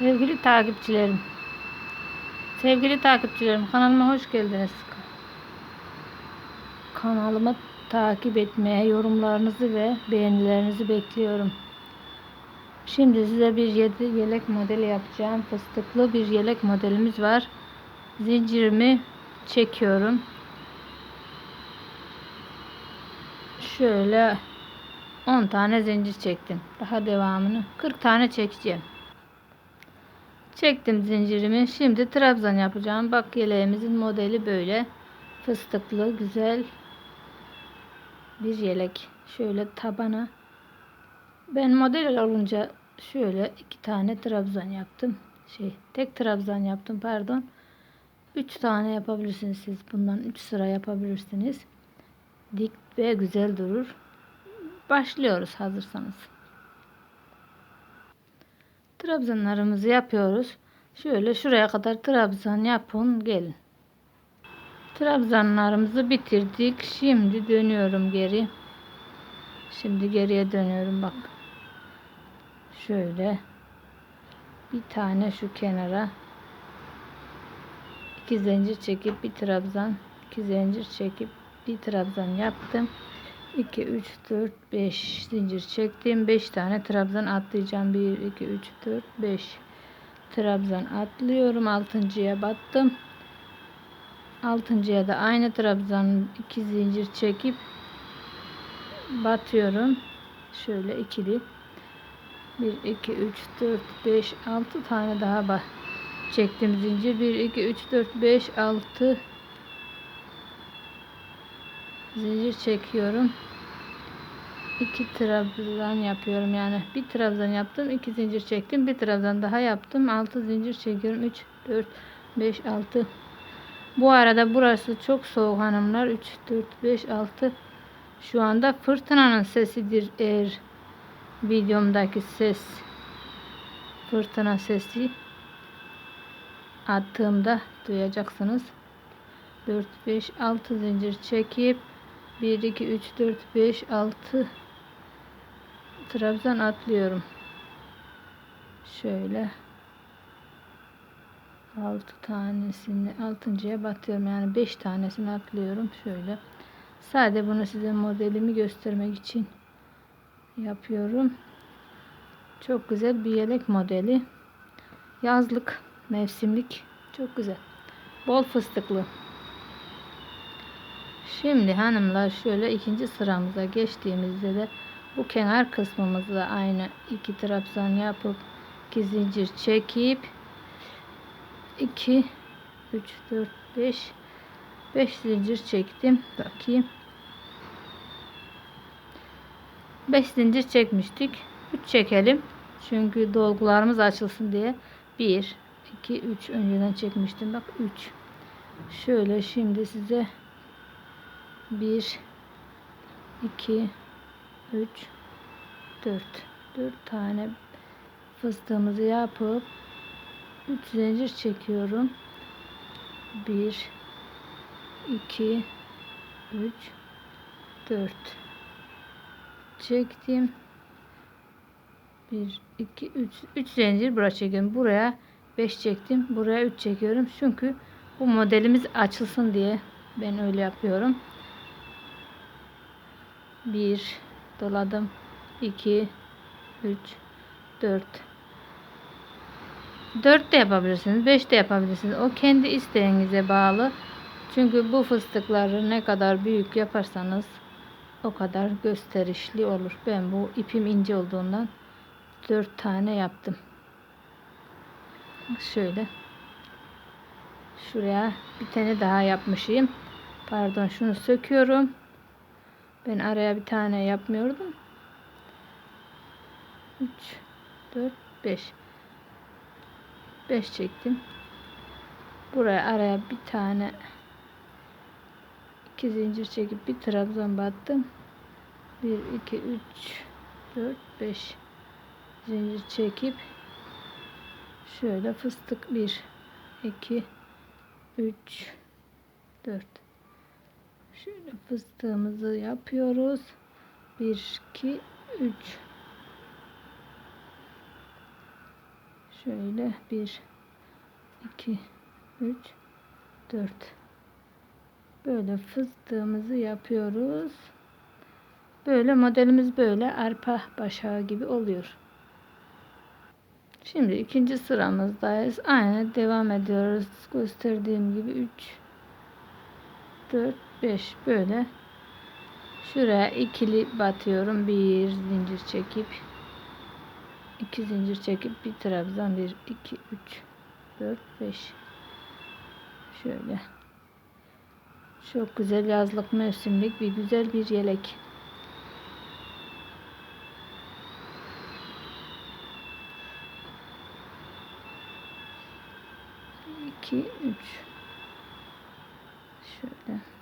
Sevgili takipçilerim. Sevgili takipçilerim kanalıma hoş geldiniz. Kanalımı takip etmeye yorumlarınızı ve beğenilerinizi bekliyorum. Şimdi size bir yelek modeli yapacağım. Fıstıklı bir yelek modelimiz var. Zincirimi çekiyorum. Şöyle 10 tane zincir çektim. Daha devamını 40 tane çekeceğim. Çektim zincirimi. Şimdi trabzan yapacağım. Bak yeleğimizin modeli böyle. Fıstıklı, güzel bir yelek. Şöyle tabana. Ben model olunca şöyle iki tane trabzan yaptım. Şey, tek trabzan yaptım pardon. Üç tane yapabilirsiniz siz. Bundan üç sıra yapabilirsiniz. Dik ve güzel durur. Başlıyoruz hazırsanız. Trabzanlarımızı yapıyoruz. Şöyle şuraya kadar trabzan yapın gelin. Trabzanlarımızı bitirdik. Şimdi dönüyorum geri. Şimdi geriye dönüyorum bak. Şöyle bir tane şu kenara iki zincir çekip bir trabzan iki zincir çekip bir trabzan yaptım. 2 3 4 5 zincir çektim. 5 tane trabzan atlayacağım. 1 2 3 4 5 trabzan atlıyorum. 6.ya battım. 6.ya da aynı trabzan 2 zincir çekip batıyorum. Şöyle ikili 1 2 3 4 5 6 tane daha çektim zincir 1 2 3 4 5 6 zincir çekiyorum. 2 trabzan yapıyorum yani. Bir trabzan yaptım 2 zincir çektim. Bir trabzan daha yaptım. 6 zincir çekiyorum. 3 4 5 6 bu arada burası çok soğuk hanımlar. 3 4 5 6 şu anda fırtınanın sesidir eğer videomdaki ses. Fırtına sesi attığımda duyacaksınız. 4 5 6 zincir çekip 1 2 3 4 5 6 trabzan atlıyorum. Şöyle. 6 tanesini 6.ya batıyorum. Yani 5 tanesini atlıyorum. Şöyle. Sade bunu size modelimi göstermek için yapıyorum. Çok güzel bir yelek modeli. Yazlık mevsimlik. Çok güzel. Bol fıstıklı Şimdi hanımlar şöyle ikinci sıramıza geçtiğimizde de bu kenar kısmımızda aynı iki trabzan yapıp iki zincir çekip 2 3 4 5 5 zincir çektim. Bakayım. 5 zincir çekmiştik. 3 çekelim. Çünkü dolgularımız açılsın diye. 1 2 3 önceden çekmiştim. Bak 3 Şöyle şimdi size 1 2 3 4 4 tane fıstığımızı yapıp 3 zincir çekiyorum. 1 2 3 4 çektim. 1 2 3 3 zincir buraya çekiyorum. Buraya 5 çektim. Buraya 3 çekiyorum. Çünkü bu modelimiz açılsın diye ben öyle yapıyorum 1 doladım. 2 3 4 4 de yapabilirsiniz 5 de yapabilirsiniz. O kendi isteğinize bağlı. Çünkü bu fıstıkları ne kadar büyük yaparsanız o kadar gösterişli olur. Ben bu ipim ince olduğundan 4 tane yaptım. Şöyle. Şuraya bir tane daha yapmışım. Pardon şunu söküyorum ben araya bir tane yapmıyordum. 3 4 5 5 çektim. Buraya araya bir tane iki zincir çekip bir trabzan battım. 1 2 3 4 5 zincir çekip şöyle fıstık 1 2 3 4 Şöyle fıstığımızı yapıyoruz. 1 2 3 Şöyle 1 2 3 4 Böyle fıstığımızı yapıyoruz. Böyle modelimiz böyle arpa başağı gibi oluyor. Şimdi ikinci sıramızdayız. Aynı devam ediyoruz. Gösterdiğim gibi 3 4 5 böyle şuraya ikili batıyorum. Bir zincir çekip iki zincir çekip bir trabzan 1 2 3 4 5 şöyle çok güzel yazlık mevsimlik bir güzel bir yelek. İki, üç. Şöyle.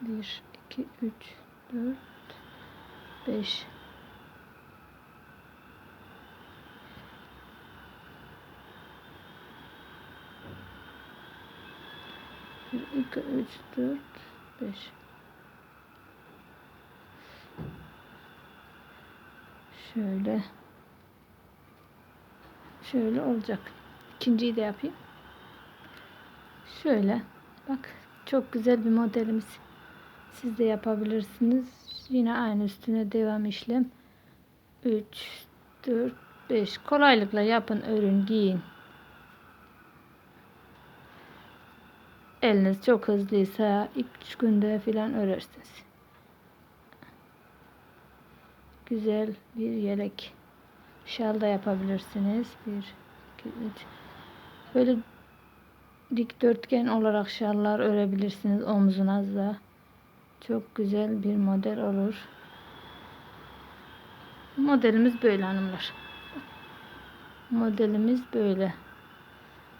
Bir, iki, üç, dört, beş. Bir, iki, üç, dört, beş. Şöyle. Şöyle olacak. İkinciyi de yapayım. Şöyle. Bak çok güzel bir modelimiz. Siz de yapabilirsiniz. Yine aynı üstüne devam işlem. 3 4 5 kolaylıkla yapın, örün, giyin. Eliniz çok hızlıysa 2 günde filan örersiniz. Güzel bir yelek. Şal da yapabilirsiniz. 1 2 3 Böyle dikdörtgen olarak şallar örebilirsiniz omzunuzda. Çok güzel bir model olur. Modelimiz böyle hanımlar. Modelimiz böyle.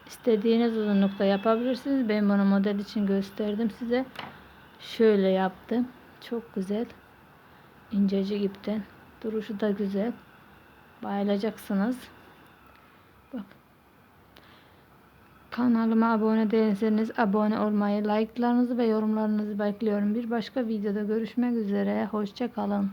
İstediğiniz uzunlukta yapabilirsiniz. Ben bunu model için gösterdim size. Şöyle yaptım. Çok güzel. İncecik ipten. Duruşu da güzel. Bayılacaksınız. Bak. Kanalıma abone değilseniz abone olmayı, like'larınızı ve yorumlarınızı bekliyorum. Bir başka videoda görüşmek üzere. Hoşça kalın.